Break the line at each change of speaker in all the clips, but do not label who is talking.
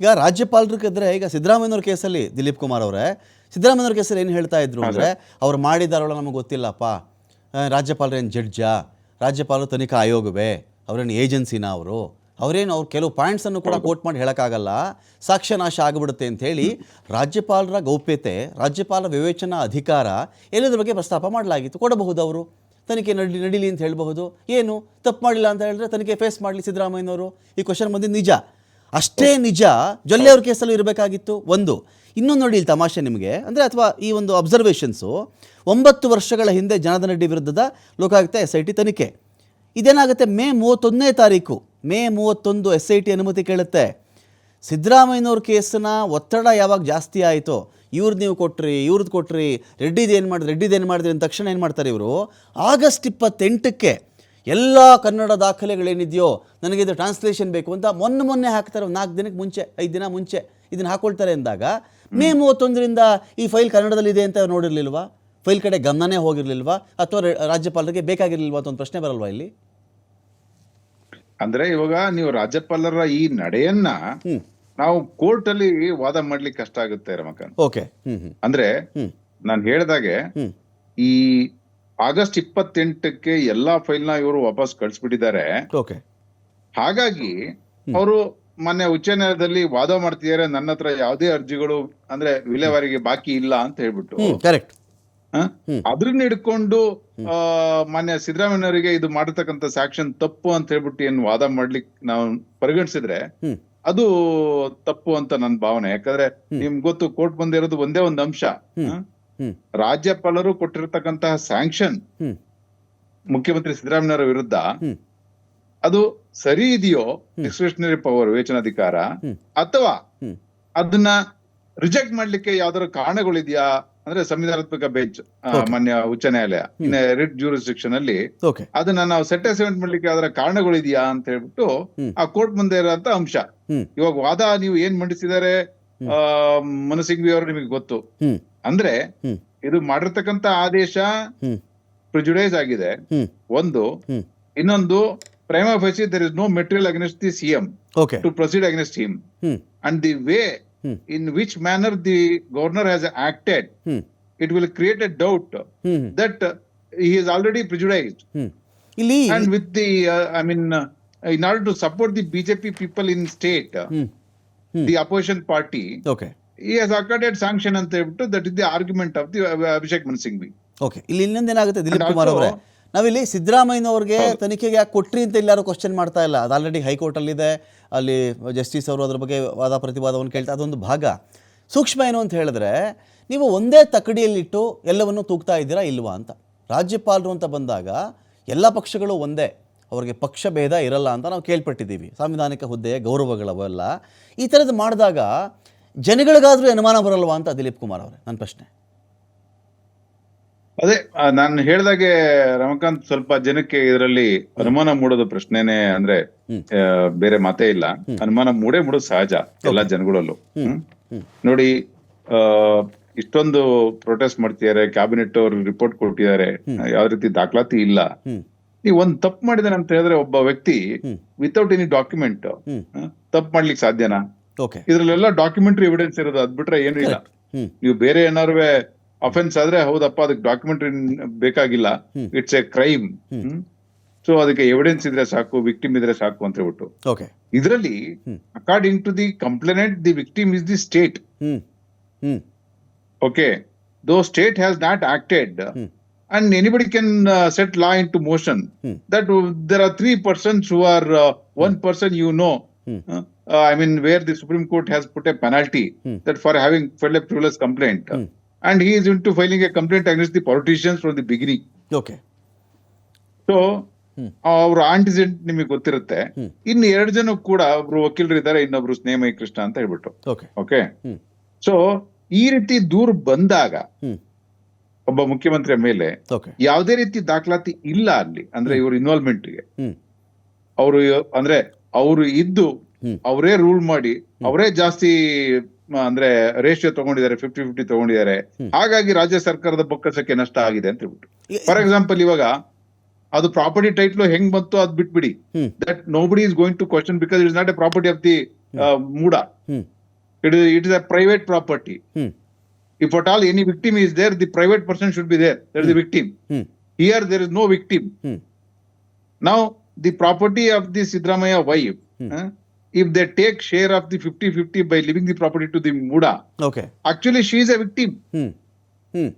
ಈಗ ರಾಜ್ಯಪಾಲರಿಗಿದ್ರೆ ಈಗ ಸಿದ್ದರಾಮಯ್ಯನವ್ರ ಕೇಸಲ್ಲಿ ದಿಲೀಪ್ ಕುಮಾರ್ ಅವರೇ ಸಿದ್ದರಾಮಯ್ಯನವ್ರ ಕೇಸಲ್ಲಿ ಏನು ಹೇಳ್ತಾ ಇದ್ರು ಅಂದರೆ ಅವ್ರು ಮಾಡಿದಾರಲ್ಲ ನಮಗೆ ಗೊತ್ತಿಲ್ಲಪ್ಪ. ರಾಜ್ಯಪಾಲರು ರಾಜ್ಯಪಾಲರೇನು ಜಡ್ಜಾ? ರಾಜ್ಯಪಾಲರು ತನಿಖಾ ಆಯೋಗವೇ? ಅವರೇನು ಏಜೆನ್ಸಿನ ಅವರು? ಅವರೇನು ಅವ್ರು ಕೆಲವು ಪಾಯಿಂಟ್ಸನ್ನು ಕೂಡ ಕೋಟ್ ಮಾಡಿ ಹೇಳೋಕ್ಕಾಗಲ್ಲ? ಸಾಕ್ಷ್ಯನಾಶ ಆಗಿಬಿಡುತ್ತೆ ಅಂಥೇಳಿ ರಾಜ್ಯಪಾಲರ ಗೌಪ್ಯತೆ ರಾಜ್ಯಪಾಲ ವಿವೇಚನಾ ಅಧಿಕಾರ ಎಲ್ಲದ್ರ ಬಗ್ಗೆ ಪ್ರಸ್ತಾಪ ಮಾಡಲಾಗಿತ್ತು. ಕೊಡಬಹುದು ಅವರು? ತನಿಖೆ ನಡಿ ನಡೀಲಿ ಅಂತ ಹೇಳಬಹುದು. ಏನು? ತಪ್ಪು ಮಾಡಿಲ್ಲ ಅಂತ ಹೇಳಿದ್ರೆ ತನಿಖೆ ಫೇಸ್ ಮಾಡಲಿ ಸಿದ್ದರಾಮಯ್ಯನವರು. ಈ ಕ್ವಶನ್ ಬಂದಿದ್ದು ನಿಜ. ಅಷ್ಟೇ ನಿಜ ಜೊಲ್ಲೆ ಅವ್ರ ಕೇಸಲ್ಲೂ ಇರಬೇಕಾಗಿತ್ತು. ಒಂದು ಇನ್ನೊಂದು ನೋಡಿ ಇಲ್ಲಿ ತಮಾಷೆ ನಿಮಗೆ. ಅಂದರೆ ಅಥವಾ ಈ ಒಂದು ಅಬ್ಸರ್ವೇಷನ್ಸು ಒಂಬತ್ತು ವರ್ಷಗಳ ಹಿಂದೆ ಜನಾರ್ದನ ರೆಡ್ಡಿ ವಿರುದ್ಧದ ಲೋಕಾಯುಕ್ತ ಎಸ್ ಐ ಟಿ ತನಿಖೆ. ಇದೇನಾಗುತ್ತೆ? ಮೇ ಮೂವತ್ತೊಂದನೇ ತಾರೀಕು, ಮೇ ಮೂವತ್ತೊಂದು ಎಸ್ ಐ ಟಿ ಅನುಮತಿ ಕೇಳುತ್ತೆ. ಸಿದ್ದರಾಮಯ್ಯನವ್ರ ಕೇಸನ್ನ ಒತ್ತಡ ಯಾವಾಗ ಜಾಸ್ತಿ ಆಯಿತು ಇವ್ರದ್ದು ನೀವು ಕೊಟ್ರಿ ಇವ್ರದ್ದು ಕೊಟ್ರಿ ರೆಡ್ಡಿದೇನು ಮಾಡಿದ್ರಿ ರೆಡ್ಡಿದು ಏನು ಮಾಡಿದ್ರಿ ಅಂದ ತಕ್ಷಣ ಏನು ಮಾಡ್ತಾರೆ ಇವರು? ಆಗಸ್ಟ್ ಇಪ್ಪತ್ತೆಂಟಕ್ಕೆ ಎಲ್ಲ ಕನ್ನಡ ದಾಖಲೆಗಳೇನಿದೆಯೋ ನನಗೆ ಇದು ಟ್ರಾನ್ಸ್ಲೇಷನ್ ಬೇಕು ಅಂತ ಮೊನ್ನೆ ಮೊನ್ನೆ ಹಾಕ್ತಾರೆ ನಾಲ್ಕು ದಿನಕ್ಕೆ ಮುಂಚೆ ಐದು ದಿನ ಮುಂಚೆ ಇದನ್ನು ಹಾಕೊಳ್ತಾರೆ ಅಂದಾಗ ಮೇ ಮೂವತ್ತೊಂದರಿಂದ ಈ ಫೈಲ್ ಕನ್ನಡದಲ್ಲಿದೆ ಅಂತ ನೋಡಿರಲಿಲ್ವಾ? ಫೈಲ್ ಕಡೆ ಗಮನನೇ ಹೋಗಿರಲಿಲ್ವಾ? ಅಥವಾ ರಾಜ್ಯಪಾಲರಿಗೆ ಬೇಕಾಗಿರಲಿಲ್ವಾ ಅಂತ ಒಂದು ಪ್ರಶ್ನೆ ಬರಲ್ವಾ ಇಲ್ಲಿ?
ಅಂದ್ರೆ ಇವಾಗ ನೀವು ರಾಜ್ಯಪಾಲರ ಈ ನಡೆಯನ್ನ. ನಾವು ಕೋರ್ಟ್ ಅಲ್ಲಿ ವಾದ ಮಾಡ್ಲಿಕ್ಕೆ ಕಷ್ಟ ಆಗುತ್ತೆ ರಮಕಾಂತ್.
ಓಕೆ.
ಅಂದ್ರೆ ನಾನು ಹೇಳಿದಾಗೆ ಈ ಆಗಸ್ಟ್ ಇಪ್ಪತ್ತೆಂಟಕ್ಕೆ ಎಲ್ಲಾ ಫೈಲ್ನ ಇವರು ವಾಪಸ್ ಕಳಿಸ್ಬಿಟ್ಟಿದ್ದಾರೆ.
ಓಕೆ.
ಹಾಗಾಗಿ ಅವರು ಮೊನ್ನೆ ಉಚ್ಚ ನ್ಯಾಯಾಲಯದಲ್ಲಿ ವಾದ ಮಾಡ್ತಿದ್ದಾರೆ ನನ್ನ ಹತ್ರ ಯಾವುದೇ ಅರ್ಜಿಗಳು ಅಂದ್ರೆ ವಿಲೇವಾರಿಗೆ ಬಾಕಿ ಇಲ್ಲ ಅಂತ ಹೇಳ್ಬಿಟ್ಟು.
ಕರೆಕ್ಟ್.
ಹ? ಅದ್ರನ್ನ ಹಿಡ್ಕೊಂಡು ಆ ಮಾನ್ಯ ಸಿದ್ದರಾಮಯ್ಯನವರಿಗೆ ಇದು ಮಾಡಿರ್ತಕ್ಕಂಥ ಸ್ಯಾಕ್ಷನ್ ತಪ್ಪು ಅಂತ ಹೇಳ್ಬಿಟ್ಟು ಏನ್ ವಾದ ಮಾಡ್ಲಿಕ್ಕೆ ನಾವು ಪರಿಗಣಿಸಿದ್ರೆ ಅದು ತಪ್ಪು ಅಂತ ನನ್ನ ಭಾವನೆ. ಯಾಕಂದ್ರೆ ನಿಮ್ಗೆ ಗೊತ್ತು ಕೋರ್ಟ್ ಬಂದಿರೋದು ಒಂದೇ ಒಂದು ಅಂಶ. ರಾಜ್ಯಪಾಲರು ಕೊಟ್ಟಿರತಕ್ಕಂತಹ ಸ್ಯಾಂಕ್ಷನ್ ಮುಖ್ಯಮಂತ್ರಿ ಸಿದ್ದರಾಮಯ್ಯವರ ವಿರುದ್ಧ ಅದು ಸರಿ ಇದೆಯೋ ಡಿಸ್ಕ್ರಿಷನರಿ ಪವರ್ ವಿವೇಚನಾಧಿಕಾರ ಅಥವಾ ಅದನ್ನ ರಿಜೆಕ್ಟ್ ಮಾಡ್ಲಿಕ್ಕೆ ಯಾವ್ದಾದ್ರು ಕಾರಣಗಳಿದೆಯಾ? ಅಂದ್ರೆ ಸಂವಿಧಾನಾತ್ಮಕ ಬೆಂಚ್ ಮಾನ್ಯ ಉಚ್ಚ ನ್ಯಾಯಾಲಯ ಇನ್ ರಿಟ್ ಅಲ್ಲಿ ಅದನ್ನ ನಾವು ಸೆಟ್ ಅಸೈನ್ಮೆಂಟ್ ಮಾಡ್ಲಿಕ್ಕೆ ಯಾವ್ದಾರ ಕಾರಣಗಳಿದೆಯಾ ಅಂತ ಹೇಳ್ಬಿಟ್ಟು ಆ ಕೋರ್ಟ್ ಮುಂದೆ ಇರೋಂತ ಅಂಶ. ಇವಾಗ ವಾದ ನೀವು ಏನ್. ಆ ಮನಸಿಂಗ್ವಿ ಅವರು ನಿಮಗೆ ಗೊತ್ತು. ಅಂದ್ರೆ ಇದು ಮಾಡಿರ್ತಕ್ಕಂತ ಆದೇಶ. ಪ್ರಿಜುಡೈಸ್ ಆಗಿದೆ. ಒಂದು. ಇನ್ನೊಂದು prima there is no material against the CM to proceed against him. And the way in which manner the governor has acted it will create a doubt that he is already prejudiced.
ಹ್ಞೂ ಇಲ್ಲಿ
and with the uh, i mean uh, in order to support the bjp people in state uh,
ಹ್ಞೂ hmm.
the opposition party
okay
he has accorded sanction ಅಂತ ಹೇಳ್ಬಿಟ್ಟು that is the argument of the uh, Abhishek Manu Singhvi
okay ಇಲ್ಲಿ ಇನ್ನೊಂದು ಏನಾಗುತ್ತೆ?
ದಿಲೀಪ್
ಕುಮಾರ್ ಅವರೇ ನಾವಿಲ್ಲಿ ಸಿದ್ದರಾಮಯ್ಯನವ್ರಿಗೆ
ಅವ್ರಿಗೆ
ತನಿಖೆಗೆ ಯಾಕೆ ಕೊಟ್ರಿ ಅಂತ ಎಲ್ಲರೂ ಕ್ವಶನ್ ಮಾಡ್ತಾ ಇಲ್ಲ. ಅದು ಆಲ್ರೆಡಿ ಹೈಕೋರ್ಟಲ್ಲಿದೆ ಅಲ್ಲಿ ಜಸ್ಟಿಸ್ ಅವರು ಅದ್ರ ಬಗ್ಗೆ ವಾದ ಪ್ರತಿವಾದವನ್ನು ಕೇಳ್ತಾ ಅದೊಂದು ಭಾಗ. ಸೂಕ್ಷ್ಮ ಏನು ಅಂತ ಹೇಳಿದ್ರೆ ನೀವು ಒಂದೇ ತಕ್ಕಡಿಯಲ್ಲಿಟ್ಟು ಎಲ್ಲವನ್ನು ತೂಗ್ತಾ ಇದ್ದೀರಾ ಇಲ್ವಾ ಅಂತ. ರಾಜ್ಯಪಾಲರು ಅಂತ ಬಂದಾಗ ಎಲ್ಲ ಪಕ್ಷಗಳು ಒಂದೇ. ಅವರಿಗೆ ಪಕ್ಷ ಭೇದ ಇರಲ್ಲ ಅಂತ ನಾವು ಕೇಳ್ಪಟ್ಟಿದ್ದೀವಿ. ಸಾಂವಿಧಾನಿಕ ಹುದ್ದೆ ಗೌರವಗಳವೆಲ್ಲ. ಈ ಥರದ್ದು ಮಾಡಿದಾಗ ಜನಗಳಿಗಾದರೂ ಅನುಮಾನ ಬರಲ್ವಾ ಅಂತ ದಿಲೀಪ್ ಕುಮಾರ್ ಅವರೇ ನನ್ನ ಪ್ರಶ್ನೆ.
ಅದೇ ನಾನು ಹೇಳ್ದಾಗೆ ರಮಕಾಂತ್ ಸ್ವಲ್ಪ ಜನಕ್ಕೆ ಇದರಲ್ಲಿ ಅನುಮಾನ ಮೂಡೋದು ಪ್ರಶ್ನೆನೆ ಅಂದ್ರೆ ಬೇರೆ ಮಾತೇ ಇಲ್ಲ. ಅನುಮಾನ ಮೂಡೇ ಮೂಡೋದು ಸಹಜ ಎಲ್ಲಾ ಜನಗಳಲ್ಲೂ. ನೋಡಿ ಇಷ್ಟೊಂದು ಪ್ರೊಟೆಸ್ಟ್ ಮಾಡ್ತಿದ್ದಾರೆ ಕ್ಯಾಬಿನೆಟ್ ಅವರು ರಿಪೋರ್ಟ್ ಕೊಟ್ಟಿದ್ದಾರೆ ಯಾವ ರೀತಿ ದಾಖಲಾತಿ ಇಲ್ಲ.
ನೀ
ನೀವು ಒಂದ್ ತಪ್ಪು ಮಾಡಿದಾನೆ ಅಂತ ಹೇಳಿದ್ರೆ ಒಬ್ಬ ವ್ಯಕ್ತಿ. Without any document. ತಪ್ಪು ಮಾಡ್ಲಿಕ್ಕೆ ಸಾಧ್ಯನಾ? ಇದ್ರಲ್ಲೆಲ್ಲ ಡಾಕ್ಯುಮೆಂಟರಿ ಎವಿಡೆನ್ಸ್ ಇರೋದು ಅದ್ ಬಿಟ್ರೆ ಏನು ಇಲ್ಲ. ನೀವು ಬೇರೆ ಏನಾರು ಅಫೆನ್ಸ್ ಆದ್ರೆ ಹೌದಪ್ಪ ಅದಕ್ಕೆ ಡಾಕ್ಯುಮೆಂಟರಿ ಬೇಕಾಗಿಲ್ಲ. It's a crime. ಸೊ ಅದಕ್ಕೆ ಎವಿಡೆನ್ಸ್ ಇದ್ರೆ ಸಾಕು ವಿಕ್ಟಿಮ್ ಇದ್ರೆ ಸಾಕು ಅಂತ ಹೇಳ್ಬಿಟ್ಟು. ಇದರಲ್ಲಿ. According to the complainant the victim is the state
okay
though state has not acted and
anybody
can set law into motion that there
are
three persons who are one person you are uh,
Hmm.
uh, uh, i mean where the supreme court has put a penalty
Hmm.
that for having filed a frivolous complaint
Hmm.
and he is into filing a complaint against the politicians from the beginning
Okay.
so
Hmm.
ಅವ್ರ ಆಂಟಿಸೆಂಟ್ ನಿಮಗೆ ಗೊತ್ತಿರುತ್ತೆ
Hmm.
ಇನ್ನು ಎರಡು ಜನ ಕೂಡ ಒಬ್ರು ವಕೀಲರು ಇದ್ದಾರೆ ಇನ್ನೊಬ್ರು ಸ್ನೇಹಮಯ ಕೃಷ್ಣ ಅಂತ ಹೇಳ್ಬಿಟ್ಟು
ಓಕೆ.
ಸೊ ಈ ರೀತಿ ದೂರ ಬಂದಾಗ ಒಬ್ಬ ಮುಖ್ಯಮಂತ್ರಿಯ ಮೇಲೆ ಯಾವುದೇ ರೀತಿ ದಾಖಲಾತಿ ಇಲ್ಲ ಅಲ್ಲಿ ಅಂದ್ರೆ ಇವ್ರ
ಇನ್ವಾಲ್ವ್ಮೆಂಟ್ಗೆ
ಅವರು ಅಂದ್ರೆ ಅವರು ಇದ್ದು. ಅವರೇ ರೂಲ್ ಮಾಡಿ ಅವರೇ ಜಾಸ್ತಿ ಅಂದ್ರೆ ರೇಷಿಯೋ ತಗೊಂಡಿದ್ದಾರೆ ಫಿಫ್ಟಿ ಫಿಫ್ಟಿ ತಗೊಂಡಿದ್ದಾರೆ ಹಾಗಾಗಿ ರಾಜ್ಯ ಸರ್ಕಾರದ ಬೊಕ್ಕಸಕ್ಕೆ ನಷ್ಟ ಆಗಿದೆ ಅಂತ ಹೇಳ್ಬಿಟ್ಟು. ಫಾರ್ ಎಕ್ಸಾಂಪಲ್ ಇವಾಗ ಅದು ಪ್ರಾಪರ್ಟಿ ಟೈಟ್ಲು ಹೆಂಗ್ ಬಂತು ಅದ್ ಬಿಟ್ಬಿಡಿ. That nobody is going to question because it's not a property of the MUDA. It is it is a private property if at all any victim is there the private person should be there there the victim here there is no victim ನಾವು the property of the Siddaramaiah wife if they take share of the 50-50 by leaving the property to the Muda,
okay.
actually she is a victim.
Hmm. Hmm.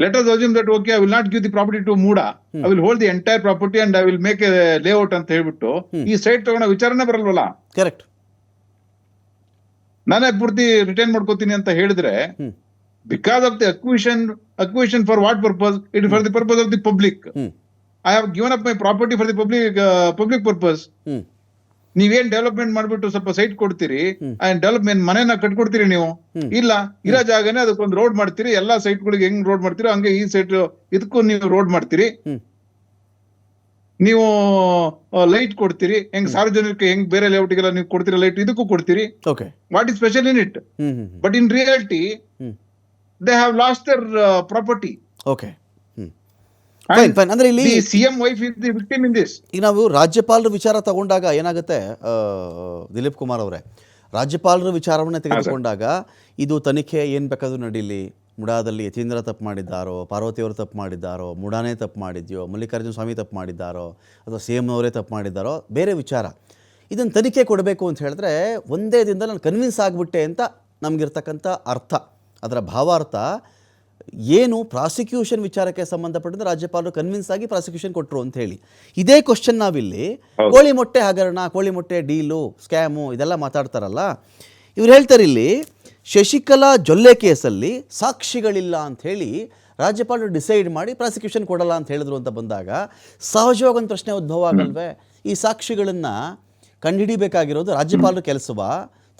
Let us assume that, okay, I will not give the property to Muda. I will hold the entire property and I will make a layout ಅಂತ ಹೇಳ್ಬಿಟ್ಟು ಈ site ತಗೊಂಡ ವಿಚಾರನೆ ಬರಲ್ವಲ್ಲ
correct
ನಾನೇ ಪೂರ್ತಿ return ಮಾಡ್ಕೋತೀನಿ ಅಂತ ಹೇಳಿದ್ರೆ because of the acquisition acquisition for what purpose it for the purpose of the public I have given up my property for the public public purpose
hmm
ನೀವೇನ್ ಡೆವಲಪ್ಮೆಂಟ್ ಮಾಡ್ಬಿಟ್ಟು ಸ್ವಲ್ಪ site ಕೊಡ್ತೀರಿ development ಮನೆನ ಕಟ್ಕೊಡ್ತೀರಿ ನೀವು? ಇಲ್ಲ ಇರೋ ಜಾಗನೇ ಅದಕ್ಕೊಂದು ರೋಡ್ ಮಾಡ್ತೀರಿ ಎಲ್ಲಾ ಸೈಟ್ ಗಳಿಗೆ ಹೆಂಗ್ ರೋಡ್ ಮಾಡ್ತೀರಿ ಹಂಗೆ ಈ ಸೈಟ್ ಇದಕ್ಕೂ ನೀವು ರೋಡ್ ಮಾಡ್ತೀರಿ. ನೀವು ಲೈಟ್ ಕೊಡ್ತೀರಿ ಹೆಂಗ್ ಸಾರ್ವಜನಿಕ ಹೆಂಗ್ ಬೇರೆ ಲೇಔಟ್ಗೆಲ್ಲ ನೀವು ಕೊಡ್ತೀರಿ ಲೈಟ್ ಇದಕ್ಕೂ ಕೊಡ್ತೀರಿ. What is special in it but in reality they have lost their property
okay fine fine ಅಂದ್ರೆ ಇಲ್ಲಿ
CM wife victim in this
ಈಗ ನಾವು ರಾಜ್ಯಪಾಲರ ವಿಚಾರ ತಗೊಂಡಾಗ ಏನಾಗುತ್ತೆ? ದಿಲೀಪ್ ಕುಮಾರ್ ಅವರೇ ರಾಜ್ಯಪಾಲರ ವಿಚಾರವನ್ನ ತೆಗೆದುಕೊಂಡಾಗ ಇದು ತನಿಖೆ ಏನು ಬೇಕಾದ್ರೂ ನಡೀಲಿ. ಮುಡಾದಲ್ಲಿ ಯತೀಂದ್ರ ತಪ್ಪು ಮಾಡಿದ್ದಾರೋ ಪಾರ್ವತಿಯವರು ತಪ್ಪು ಮಾಡಿದ್ದಾರೋ ಮುಡಾನೇ ತಪ್ಪು ಮಾಡಿದ್ಯೋ ಮಲ್ಲಿಕಾರ್ಜುನ ಸ್ವಾಮಿ ತಪ್ಪು ಮಾಡಿದ್ದಾರೋ ಅಥವಾ ಸಿ ಎಂ ಅವರೇ ತಪ್ಪು ಮಾಡಿದ್ದಾರೋ ಬೇರೆ ವಿಚಾರ. ಇದನ್ನು ತನಿಖೆ ಕೊಡಬೇಕು ಅಂತ ಹೇಳಿದ್ರೆ ಒಂದೇ ದಿನದಲ್ಲಿ ನಾನು ಕನ್ವಿನ್ಸ್ ಆಗಿಬಿಟ್ಟೆ ಅಂತ ನಮಗಿರ್ತಕ್ಕಂಥ ಅರ್ಥ. ಅದರ ಭಾವಾರ್ಥ ಏನು ಪ್ರಾಸಿಕ್ಯೂಷನ್ ವಿಚಾರಕ್ಕೆ ಸಂಬಂಧಪಟ್ಟಂತೆ ರಾಜ್ಯಪಾಲರು ಕನ್ವಿನ್ಸ್ ಆಗಿ ಪ್ರಾಸಿಕ್ಯೂಷನ್ ಕೊಟ್ಟರು ಅಂತ ಹೇಳಿ. ಇದೇ ಕ್ವಶನ್ ನಾವಿಲ್ಲಿ. ಕೋಳಿ ಮೊಟ್ಟೆ ಹಗರಣ ಕೋಳಿ ಮೊಟ್ಟೆ ಡೀಲು ಸ್ಕ್ಯಾಮು ಇದೆಲ್ಲ ಮಾತಾಡ್ತಾರಲ್ಲ. ಇವ್ರು ಹೇಳ್ತಾರೆ ಇಲ್ಲಿ ಶಶಿಕಲಾ ಜೊಲ್ಲೆ ಕೇಸಲ್ಲಿ ಸಾಕ್ಷಿಗಳಿಲ್ಲ ಅಂತ ಹೇಳಿ ರಾಜ್ಯಪಾಲರು ಡಿಸೈಡ್ ಮಾಡಿ ಪ್ರಾಸಿಕ್ಯೂಷನ್ ಕೊಡಲ್ಲ ಅಂತ ಹೇಳಿದ್ರು ಅಂತ ಬಂದಾಗ ಸಹಜವಾಗಿ ಒಂದು ಪ್ರಶ್ನೆ ಉದ್ಭವ ಆಗಲ್ವೇ? ಈ ಸಾಕ್ಷಿಗಳನ್ನು ಕಂಡುಹಿಡಿಬೇಕಾಗಿರೋದು ರಾಜ್ಯಪಾಲರು ಕೆಲಸವ?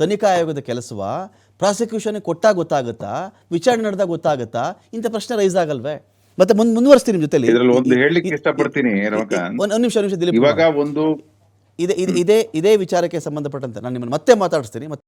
ತನಿಖಾ ಆಯೋಗದ ಕೆಲಸವ? ಪ್ರಾಸಿಕ್ಯೂಷನ್ ಕೊಟ್ಟಾಗ ಗೊತ್ತಾಗುತ್ತಾ? ವಿಚಾರಣೆ ನಡೆದಾಗ ಗೊತ್ತಾಗುತ್ತಾ? ಇಂಥ ಪ್ರಶ್ನೆ ರೈಸ್ ಆಗಲ್ವೇ? ಮತ್ತೆ ಮುಂದ್ ಮುಂದುವರಿಸ್ತೀನಿ ನಿಮ್ಮ ಜೊತೆಲಿ.
ಇದ್ರಲ್ಲಿ ಒಂದು ಹೇಳಲಿಕ್ಕೆ ಇಷ್ಟಪಡ್ತೀನಿ ರಮಕಾಂತ್
ಒಂದು ನಿಮಿಷ ನಿಮಿಷ ದಿಲೀಪ್
ಇವಾಗ ಒಂದು
ಇದೇ ಇದೇ ಇದೇ ಇದೇ ವಿಚಾರಕ್ಕೆ ಸಂಬಂಧಪಟ್ಟಂತೆ ನಾನು ನಿಮ್ಮನ್ನು ಮತ್ತೆ ಮಾತಾಡಿಸ್ತೀನಿ. ಮತ್ತೆ